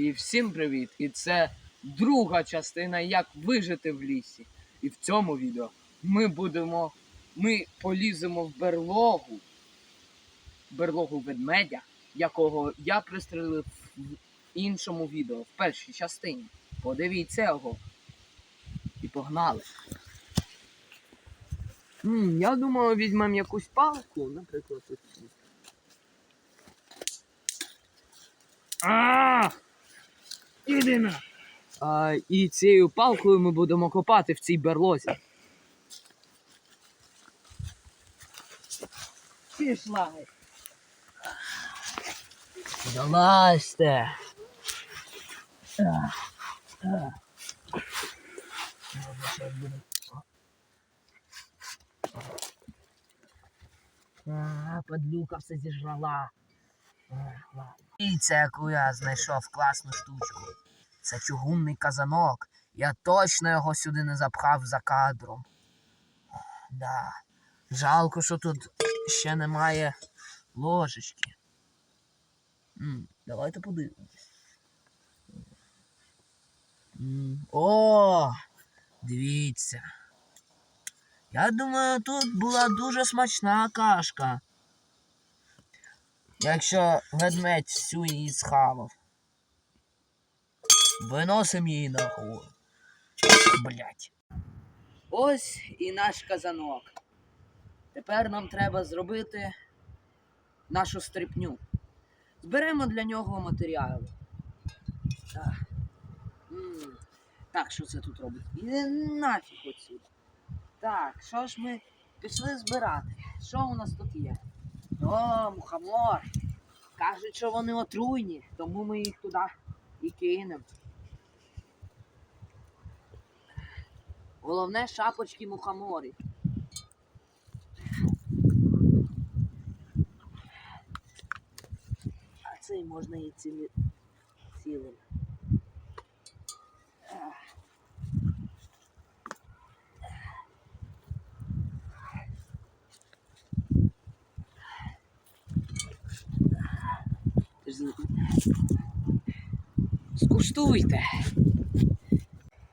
І всім привіт! І це друга частина, як вижити в лісі. І в цьому відео ми будемо. Ми поліземо в берлогу, берлогу ведмедя, якого я пристрелив в іншому відео, в першій частині. Подивіться його. І погнали. М, я думаю, візьмемо якусь палку, наприклад, оцю. А! Іди на! А, і цією палкою ми будемо копати в цій берлозі. Пішла. Залазьте. А, подлюка все зіжрала. Це яку я знайшов класну штучку. Це чугунний казанок. Я точно його сюди не запхав за кадром. Да. Жалко, що тут ще немає ложечки. М, давайте подивимось. М, О! Дивіться. Я думаю, тут була дуже смачна кашка. Якщо ведмедь всю її схавав. Виносимо її нахуй. Блять. Ось і наш казанок. Тепер нам треба зробити нашу стрипню. Зберемо для нього матеріали. Так. Так, що це тут робить? Іди нафіг отсюди. Так, що ж ми пішли збирати? Що у нас тут є? О, мухомор. Кажуть, що вони отруйні, тому ми їх туди і кинемо. Головне шапочки мухомори. А цей можна і цілим. Скуштуйте.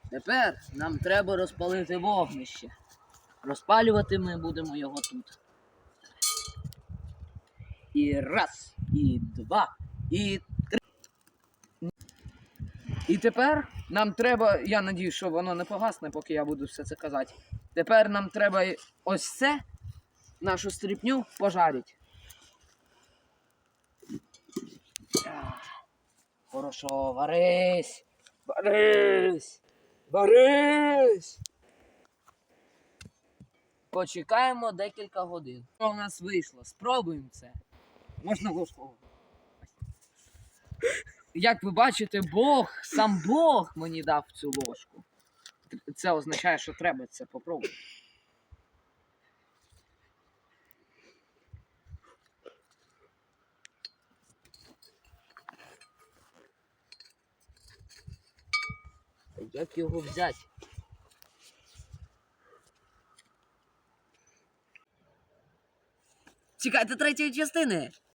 Тепер нам треба розпалити вогнище. Розпалювати ми будемо його тут. І раз, і два, і три. І тепер нам треба. Я надію, що воно не погасне, поки я буду все це казати. Тепер нам треба ось це, нашу стріпню, пожарити. Хорошо, варись. Варись. Варись. Почекаємо декілька годин. Що у нас вийшло? Спробуємо це. Можна ложку. Як ви бачите, Бог, сам Бог мені дав цю ложку. Це означає, що треба це попробувати. Як його взяти? Чекайте третьої частини.